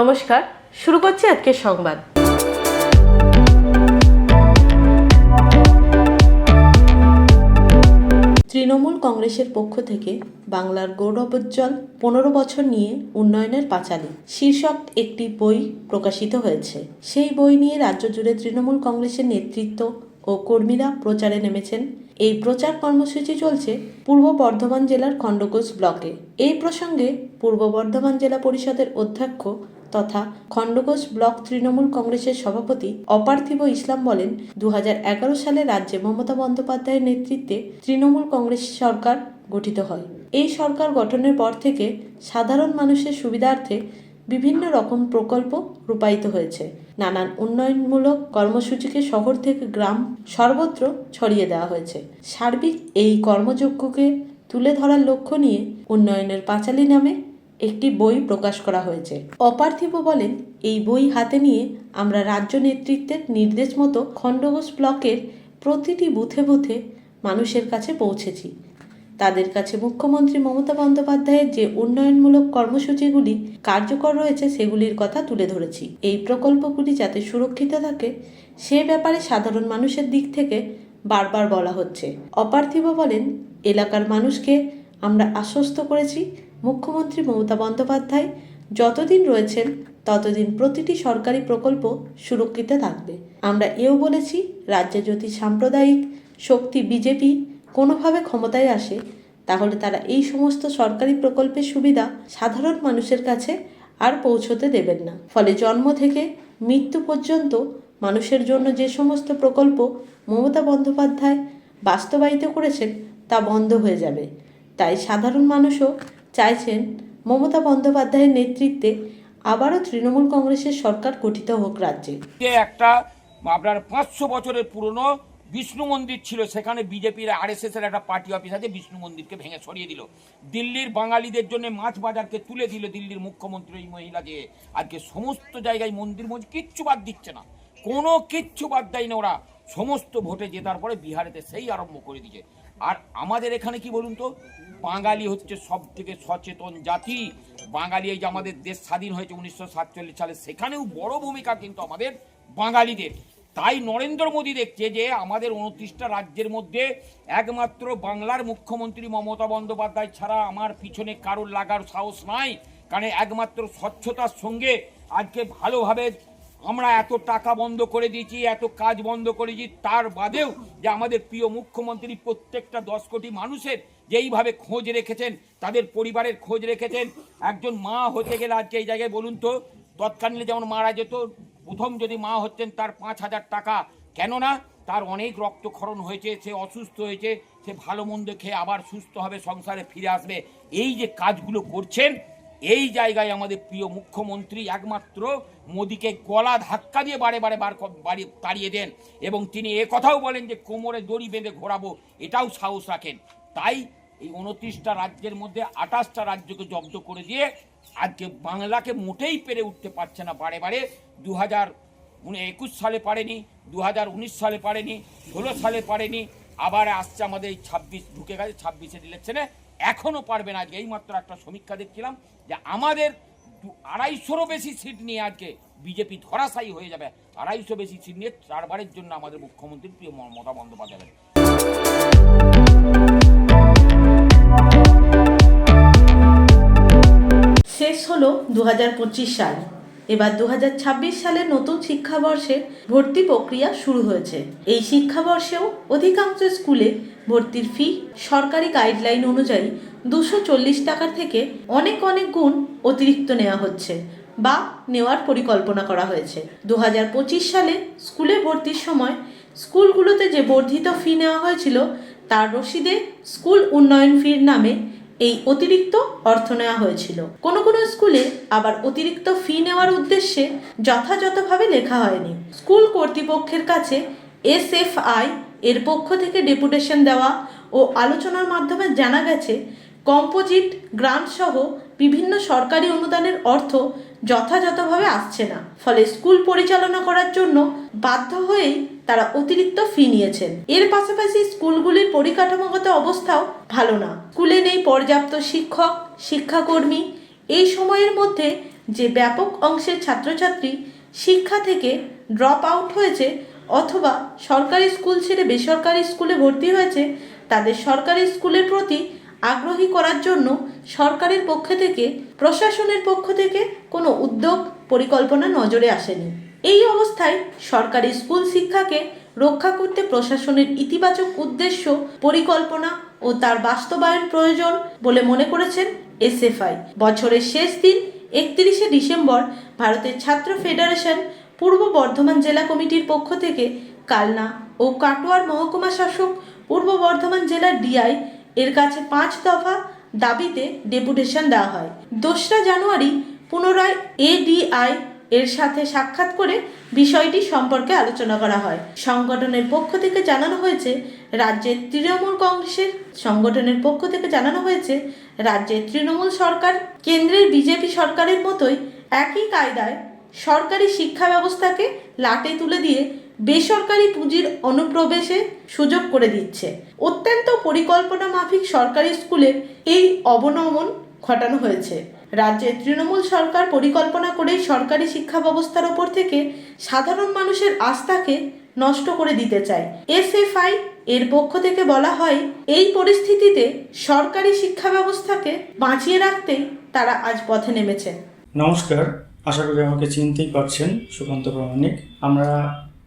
নমস্কার, শুরু করছি আজকের সংবাদ। তৃণমূল কংগ্রেসের পক্ষ থেকে বাংলার গৌরবোজ্জ্বল পনেরো বছর নিয়ে উন্নয়নের পাঁচালী। শীর্ষক একটি বই প্রকাশিত হয়েছে। সেই বই নিয়ে রাজ্য জুড়ে তৃণমূল কংগ্রেসের নেতৃত্ব ও কর্মীরা প্রচারে নেমেছেন। এই প্রচার কর্মসূচি চলছে পূর্ব বর্ধমান জেলার খণ্ডঘোষ ব্লকে। এই প্রসঙ্গে পূর্ব বর্ধমান জেলা পরিষদের অধ্যক্ষ তথা খণ্ডঘোষ ব্লক তৃণমূল কংগ্রেসের সভাপতি অপার্থিব ইসলাম বলেন দু হাজার এগারো সালে রাজ্যে মমতা বন্দ্যোপাধ্যায়ের নেতৃত্বে তৃণমূল কংগ্রেস সরকার গঠিত হয়। এই সরকার গঠনের পর থেকে সাধারণ মানুষের সুবিধার্থে বিভিন্ন রকম প্রকল্প রূপায়িত হয়েছে। নানান উন্নয়নমূলক কর্মসূচিকে শহর থেকে গ্রাম সর্বত্র ছড়িয়ে দেওয়া হয়েছে। সার্বিক এই কর্মযজ্ঞকে তুলে ধরার লক্ষ্য নিয়ে উন্নয়নের পাঁচালী নামে একটি বই প্রকাশ করা হয়েছে। অপার্থিব বলেন, এই বই হাতে নিয়ে আমরা রাজ্য নেতৃত্বের নির্দেশ মতো খণ্ডঘোষ ব্লকের প্রতিটি বুথে বুথে মানুষের কাছে পৌঁছেছি। তাদের কাছে মুখ্যমন্ত্রী মমতা বন্দ্যোপাধ্যায়ের যে উন্নয়নমূলক কর্মসূচিগুলি কার্যকর রয়েছে, সেগুলির কথা তুলে ধরেছি। এই প্রকল্পগুলি যাতে সুরক্ষিত থাকে, সে ব্যাপারে সাধারণ মানুষের দিক থেকে বারবার বলা হচ্ছে। অপার্থিব বলেন, এলাকার মানুষকে আমরা আশ্বস্ত করেছি মুখ্যমন্ত্রী মমতা বন্দ্যোপাধ্যায় যতদিন রয়েছেন, ততদিন প্রতিটি সরকারি প্রকল্প সুরক্ষিত থাকবে। আমরা এও বলেছি, রাজ্যে যদি সাম্প্রদায়িক শক্তি বিজেপি কোনোভাবে ক্ষমতায় আসে, তাহলে তারা এই সমস্ত সরকারি প্রকল্পের সুবিধা সাধারণ মানুষের কাছে আর পৌঁছতে দেবেন না। ফলে জন্ম থেকে মৃত্যু পর্যন্ত মানুষের জন্য যে সমস্ত প্রকল্প মমতা বন্দ্যোপাধ্যায় বাস্তবায়িত করেছেন, তা বন্ধ হয়ে যাবে। তাই সাধারণ মানুষও চাইছেন মমতা বন্দ্যোপাধ্যায়ের নেতৃত্বে আবারও তৃণমূল কংগ্রেসের সরকার গঠিত হোক রাজ্যে। একটা আপনার পাঁচশো বছরের পুরনো বিষ্ণু মন্দির ছিল, সেখানে বিজেপির আরএসএস এর একটা পার্টি অফিস আছে, বিষ্ণু মন্দিরকে ভেঙে সরিয়ে দিল। দিল্লির বাঙালিদের জন্য মাছ বাজারকে তুলে দিল দিল্লির মুখ্যমন্ত্রী এই মহিলা যে আজকে সমস্ত জায়গায় মন্দির মন্দির, কিচ্ছু বাদ দিচ্ছে না। কোনো কিচ্ছু বাদ দেয় না ওরা। সমস্ত ভোটে জেতার পরে বিহারেতে সেই আরম্ভ করে দিয়েছে। আর আমাদের এখানে কি বলুন তো? বাঙালি হচ্ছে সব থেকে সচেতন জাতি। বাঙালি এই যে আমাদের দেশ স্বাধীন হয়েছে উনিশশো সাতচল্লিশ সালে, সেখানেও বড় ভূমিকা কিন্তু আমাদের বাঙালিদের। তাই নরেন্দ্র মোদী দেখছে যে, আমাদের উনত্রিশটা রাজ্যের মধ্যে একমাত্র বাংলার মুখ্যমন্ত্রী মমতা বন্দ্যোপাধ্যায় ছাড়া আমার পিছনে কারোর লাগার সাহস নাই। কারণ একমাত্র স্বচ্ছতার সঙ্গে আজকে ভালোভাবে আমরা এত টাকা বন্ধ করে দিয়েছি, এত কাজ বন্ধ করেছি তার বাদেও যে আমাদের প্রিয় মুখ্যমন্ত্রী প্রত্যেকটা দশ কোটি মানুষের যেইভাবে খোঁজ রেখেছেন, তাদের পরিবারের খোঁজ রেখেছেন, একজন মা হতে গেলে আজকে এই জায়গায় বলুন তো, তৎকালীনে যেমন মারা যেত, প্রথম যদি মা হচ্ছেন তার পাঁচ হাজার টাকা কেননা তার অনেক রক্তক্ষরণ হয়েছে, সে অসুস্থ হয়েছে, সে ভালো মন্দ খেয়ে আবার সুস্থ হবে, সংসারে ফিরে আসবে। এই যে কাজগুলো করছেন এই জায়গায় আমাদের প্রিয় মুখ্যমন্ত্রী একমাত্র মোদীকে গলা ধাক্কা দিয়ে বারে বারে বার বাড়ি তাড়িয়ে দেন এবং তিনি এ কথাও বলেন যে কোমরে দড়ি বেঁধে ঘোরাবো, এটাও সাহস রাখেন। তাই এই উনত্রিশটা রাজ্যের মধ্যে আঠাশটা রাজ্যকে জব্দ করে দিয়ে আজকে বাংলাকে মোটেই পেরে উঠতে পারছে না বারে বারে। দু হাজার একুশ সালে পারেনি দু হাজার উনিশ সালে পারেনি, ষোলো সালে পারেনি, আবার আসছে আমাদের এই ছাব্বিশ, ঢুকে গেছে ছাব্বিশের ইলেকশনে এখনও পারবে না। আজকে এইমাত্র একটা সমীক্ষা দেখছিলাম যে আমাদের আড়াইশোরও বেশি সিট নিয়ে আজকে বিজেপি ধরাশায়ী হয়ে যাবে। আড়াইশো বেশি সিট নিয়ে চারবারের জন্য আমাদের মুখ্যমন্ত্রী প্রিয় মমতা বন্দ্যোপাধ্যায় শেষ দু সাল। এবার দু সালের নতুন শিক্ষাবর্ষে ভর্তি প্রক্রিয়া শুরু হয়েছে। এই শিক্ষাবর্ষেও অধিকাংশ স্কুলে ভর্তির ফি সরকারি গাইডলাইন অনুযায়ী দুশো চল্লিশ টাকার থেকে অনেক অনেক গুণ অতিরিক্ত নেওয়া হচ্ছে বা নেওয়ার পরিকল্পনা করা হয়েছে। দু হাজার পঁচিশ সালে স্কুলে ভর্তির সময় স্কুলগুলোতে যে বর্ধিত ফি নেওয়া হয়েছিল, তার রসিদে স্কুল উন্নয়ন ফির নামে এই অতিরিক্ত অর্থ নেওয়া হয়েছিল। কোনো কোনো স্কুলে আবার অতিরিক্ত ফি নেওয়ার উদ্দেশ্যে যথাযথভাবে লেখা হয়নি। স্কুল কর্তৃপক্ষের কাছে এসএফআই এর পক্ষ থেকে ডেপুটেশন দেওয়া ও আলোচনার মাধ্যমে জানা গেছে, কম্পোজিট গ্রান্ট সহ বিভিন্ন সরকারি অনুদানের অর্থ যথাযথভাবে আসছে না। ফলে স্কুল পরিচালনা করার জন্য বাধ্য হয়েই তারা অতিরিক্ত ফি নিয়েছেন। এর পাশাপাশি স্কুলগুলির পরিকাঠামোগত অবস্থাও ভালো না। স্কুলে নেই পর্যাপ্ত শিক্ষক, শিক্ষাকর্মী। এই সময়ের মধ্যে যে ব্যাপক অংশের ছাত্রছাত্রী শিক্ষা থেকে ড্রপ আউট হয়েছে অথবা সরকারি স্কুল ছেড়ে বেসরকারি স্কুলে ভর্তি হয়েছে, তাদের সরকারি স্কুলের প্রতি আগ্রহী করার জন্য সরকারের পক্ষ থেকে, প্রশাসনের পক্ষ থেকে কোনো উদ্যোগ, পরিকল্পনা নজরে আসেনি। এই অবস্থায় সরকারি স্কুল শিক্ষাকে রক্ষা করতে প্রশাসনের ইতিবাচক উদ্দেশ্য, পরিকল্পনা ও তার বাস্তবায়ন প্রয়োজন বলে মনে করেছেন এসএফআই। বছরের শেষ দিন, একত্রিশে ডিসেম্বর, ভারতের ছাত্র ফেডারেশন পূর্ব বর্ধমান জেলা কমিটির পক্ষ থেকে কালনা ও কাটোয়ার মহকুমা শাসক পূর্ব বর্ধমান জেলার ডিআই এর কাছে পাঁচ দফা দাবিতে ডেপুটেশন দেওয়া হয়। দোসরা জানুয়ারি পুনরায় এডিআই এর সাথে সাক্ষাৎ করে বিষয়টি সম্পর্কে আলোচনা করা হয়। সংগঠনের পক্ষ থেকে জানানো হয়েছে, রাজ্যের তৃণমূল কংগ্রেসের সংগঠনের পক্ষ থেকে জানানো হয়েছে, রাজ্যের তৃণমূল সরকার কেন্দ্রের বিজেপি সরকারের মতোই একই কায়দায় সরকারি শিক্ষা ব্যবস্থাকে লাটে তুলে দিয়ে বেসরকারি পুঁজির অনুপ্রবেশে সুযোগ করে দিচ্ছে। অত্যন্ত পরিকল্পনা মাফিক সরকারি স্কুলের এই অবনমন ঘটানো হয়েছে। রাজ্যের তৃণমূল সরকার পরিকল্পনা করেই সরকারি শিক্ষা ব্যবস্থার ওপর থেকে সাধারণ মানুষের আস্থাকে নষ্ট করে দিতে চায়। এসএফআই এর পক্ষ থেকে বলা হয়, এই পরিস্থিতিতে সরকারি শিক্ষা ব্যবস্থাকে বাঁচিয়ে রাখতেই তারা আজ পথে নেমেছেন নমস্কার, আশা করি আমাকে চিনতেই পারছেন সুকান্ত প্রামাণিক। আমরা